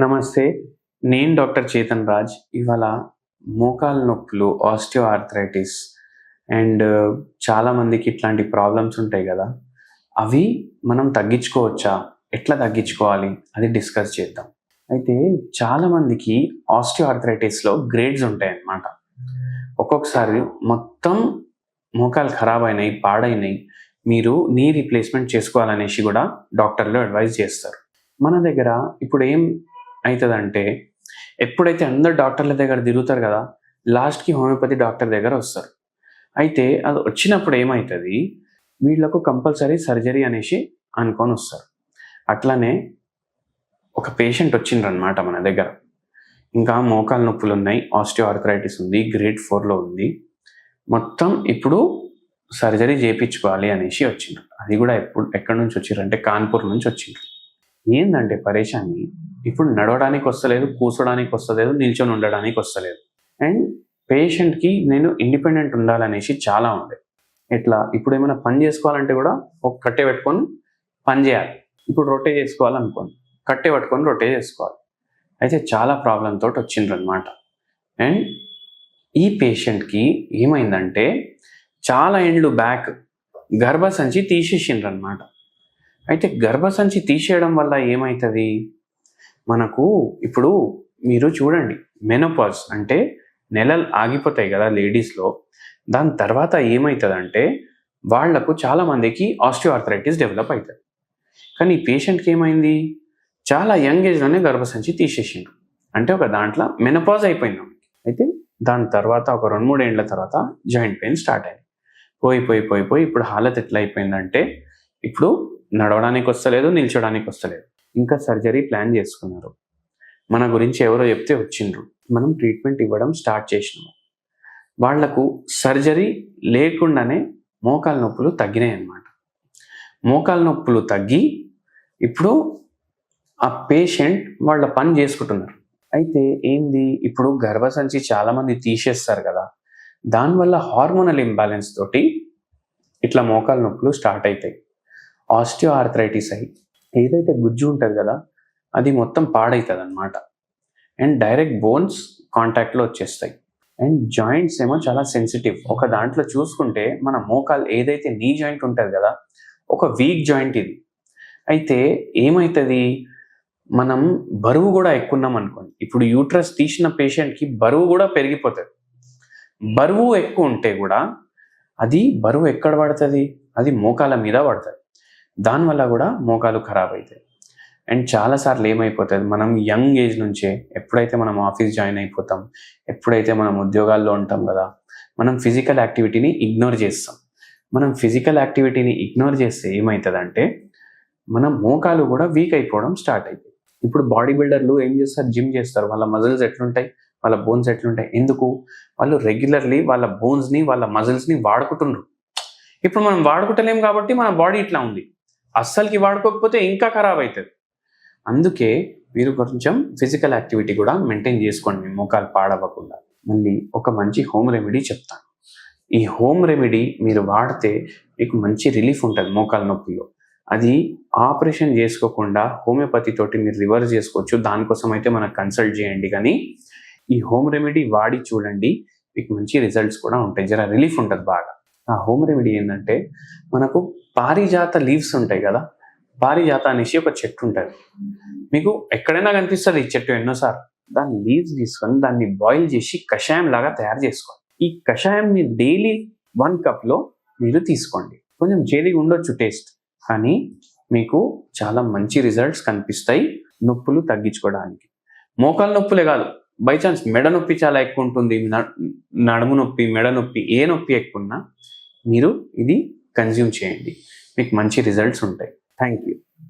నమస్తే నేను డాక్టర్ చేతన్ రాజ్. ఇవాళ మోకాలు నొప్పులు ఆస్టియో ఆర్థరైటిస్ అండ్ uh, చాలామందికి ఇట్లాంటి ప్రాబ్లమ్స్ ఉంటాయి కదా. అవి మనం తగ్గించుకోవచ్చా? ఎట్లా తగ్గించుకోవాలి? అది డిస్కస్ చేద్దాం. అయితే చాలామందికి ఆస్టియో ఆర్థరైటిస్లో గ్రేడ్స్ ఉంటాయి అన్నమాట ఒక్కొక్కసారి మొత్తం మోకాలు ఖరాబ్ అయినాయి పాడైనాయి. మీరు నీ రీప్లేస్మెంట్ చేసుకోవాలనేసి కూడా డాక్టర్లు అడ్వైజ్ చేస్తారు. మన దగ్గర ఇప్పుడు ఏం అవుతుందంటే ఎప్పుడైతే అందరు డాక్టర్ల దగ్గర తిరుగుతారు కదా లాస్ట్కి హోమియోపతి డాక్టర్ దగ్గర వస్తారు. అయితే అది వచ్చినప్పుడు ఏమవుతుంది వీళ్ళకు కంపల్సరీ సర్జరీ అనేసి అనుకొని వస్తారు. అట్లానే ఒక పేషెంట్ వచ్చిండ్రనమాట మన దగ్గర. ఇంకా మోకాలు నొప్పులు ఉన్నాయి ఆస్టియోఆర్థరైటిస్ ఉంది గ్రేడ్ ఫోర్లో ఉంది. మొత్తం ఇప్పుడు సర్జరీ చేయించుకోవాలి అనేసి వచ్చిండ్రు. అది కూడా ఎప్పుడు ఎక్కడి నుంచి వచ్చిర్రు అంటే కాన్పూర్ నుంచి వచ్చిండ్రు. ఏందంటే పరేషాన్ని ఇప్పుడు నడవడానికి వస్తలేదు కూర్చోడానికి వస్తలేదు నిల్చొని ఉండడానికి వస్తలేదు. అండ్ పేషెంట్కి నేను ఇండిపెండెంట్ ఉండాలనేసి చాలా ఉంది. ఎట్లా? ఇప్పుడు ఏమైనా పని చేసుకోవాలంటే కూడా ఒక కట్టె పెట్టుకొని పని చేయాలి. ఇప్పుడు రొట్టె చేసుకోవాలనుకోండి. కట్టె పట్టుకొని రొట్టె చేసుకోవాలి. అయితే చాలా ప్రాబ్లం తోటి వచ్చిండ్రు అనమాట అండ్ ఈ పేషెంట్కి ఏమైందంటే చాలా ఏండ్లు బ్యాక్ గర్భసంచి తీసేసిండ్రు అనమాట అయితే గర్భసంచి తీసేయడం వల్ల ఏమవుతుంది మనకు ఇప్పుడు మీరు చూడండి మెనోపాజ్ అంటే నెలలు ఆగిపోతాయి కదా లేడీస్లో దాని తర్వాత ఏమవుతుందంటే వాళ్ళకు చాలా మందికి ఆస్టియోఆర్థరైటిస్ డెవలప్ అవుతుంది కానీ ఈ పేషెంట్కి ఏమైంది? చాలా యంగ్ ఏజ్లోనే గర్భసంచి తీసేసిండు. అంటే ఒక దాంట్లో మెనపాజ్ అయిపోయింది అయితే దాని తర్వాత ఒక రెండు మూడు తర్వాత జాయింట్ పెయిన్ స్టార్ట్ అయింది. పోయి పోయి పోయి పోయి ఇప్పుడు హాలత్ ఎట్లా అయిపోయిందంటే ఇప్పుడు నడవడానికి వస్తలేదు నిల్చోడానికి వస్తలేదు. ఇంకా సర్జరీ ప్లాన్ చేసుకున్నారు. మన గురించి ఎవరో చెప్తే వచ్చిండ్రు. మనం ట్రీట్మెంట్ ఇవ్వడం స్టార్ట్ చేసినాము. వాళ్ళకు సర్జరీ లేకుండానే మోకాలు నొప్పులు తగ్గినాయి అన్నమాట. మోకాలు నొప్పులు తగ్గి ఇప్పుడు ఆ పేషెంట్ వాళ్ళ పని చేసుకుంటున్నారు. అయితే ఏంది? ఇప్పుడు గర్భసంచి చాలామంది తీసేస్తారు కదా. దానివల్ల హార్మోనల్ ఇంబ్యాలెన్స్ తోటి ఇట్లా మోకాలు నొప్పులు స్టార్ట్ అవుతాయి ఆస్టియో ఆర్థరైటిస్ అయి ఏదైతే గుజ్జు ఉంటుంది కదా అది మొత్తం పాడవుతుంది అనమాట అండ్ డైరెక్ట్ బోన్స్ కాంటాక్ట్లో వచ్చేస్తాయి. అండ్ జాయింట్స్ ఏమో చాలా సెన్సిటివ్ ఒక దాంట్లో చూసుకుంటే మన మోకాలు ఏదైతే నీ జాయింట్ ఉంటుంది కదా ఒక వీక్ జాయింట్ ఇది. అయితే ఏమవుతుంది మనం బరువు కూడా ఎక్కున్నాం అనుకోండి. ఇప్పుడు యూట్రస్ తీసిన పేషెంట్కి బరువు కూడా పెరిగిపోతుంది. బరువు ఎక్కువ ఉంటే కూడా అది బరువు ఎక్కడ పడుతుంది? అది మోకాల మీద పడుతుంది. దానివల్ల కూడా మోకాలు ఖరాబ్ అవుతాయి. అండ్ చాలాసార్లు ఏమైపోతుంది మనం యంగ్ ఏజ్ నుంచే ఎప్పుడైతే మనం ఆఫీస్ జాయిన్ అయిపోతాం ఎప్పుడైతే మనం ఉద్యోగాల్లో ఉంటాం కదా మనం ఫిజికల్ యాక్టివిటీని ఇగ్నోర్ చేస్తాం. మనం ఫిజికల్ యాక్టివిటీని ఇగ్నోర్ చేస్తే ఏమవుతుందంటే మన మోకాలు కూడా వీక్ అయిపోవడం స్టార్ట్ అవుతాయి ఇప్పుడు బాడీ బిల్డర్లు ఏం చేస్తారు? జిమ్ చేస్తారు. వాళ్ళ మజిల్స్ ఎట్లుంటాయి? వాళ్ళ బోన్స్ ఎట్లుంటాయి? ఎందుకు? వాళ్ళు రెగ్యులర్లీ వాళ్ళ బోన్స్ని వాళ్ళ మజిల్స్ని వాడుకుంటున్నారు ఇప్పుడు మనం వాడుకుంటలేం కాబట్టి మన బాడీ ఇట్లా ఉంది. అస్సలకి వాడుకోకపోతే ఇంకా ఖరాబ్ అవుతుంది అందుకే మీరు కొంచెం ఫిజికల్ యాక్టివిటీ కూడా మెయింటైన్ చేసుకోండి మీ మోకాలు పాడవ్వకుండా. మళ్ళీ ఒక మంచి హోమ్ రెమెడీ చెప్తాను. ఈ హోమ్ రెమెడీ మీరు వాడితే మీకు మంచి రిలీఫ్ ఉంటుంది మోకాలు నొప్పిలో. అది ఆపరేషన్ చేసుకోకుండా హోమియోపతి తోటి మీరు రివర్స్ చేసుకోవచ్చు. దానికోసం అయితే మనకు కన్సల్ట్ చేయండి కానీ ఈ హోమ్ రెమెడీ వాడి చూడండి మీకు మంచి రిజల్ట్స్ కూడా ఉంటాయి. జర రిలీఫ్ ఉంటుంది బాగా. ఆ హోమ్ రెమెడీ ఏంటంటే మనకు పారిజాత లీవ్స్ ఉంటాయి కదా పారిజాత అనేసి ఒక చెట్టు ఉంటుంది. మీకు ఎక్కడైనా కనిపిస్తుంది ఈ చెట్టు ఎన్నోసార్లు. దాని లీవ్స్ తీసుకొని దాన్ని బాయిల్ చేసి కషాయం లాగా తయారు చేసుకోండి ఈ కషాయంని డైలీ వన్ కప్లో మీరు తీసుకోండి. కొంచెం చేదిగా ఉండొచ్చు టేస్ట్ కానీ మీకు చాలా మంచి రిజల్ట్స్ కనిపిస్తాయి నొప్పులు తగ్గించుకోవడానికి. మోకాలు నొప్పులే కాదు బై ఛాన్స్ మెడ నొప్పి చాలా ఎక్కువ ఉంటుంది నడుము నొప్పి మెడ నొప్పి ఏ నొప్పి ఎక్కువ ఉన్నా మీరు ఇది కన్జ్యూమ్ చేయండి. మీకు మంచి రిజల్ట్స్ ఉంటాయి. Thank you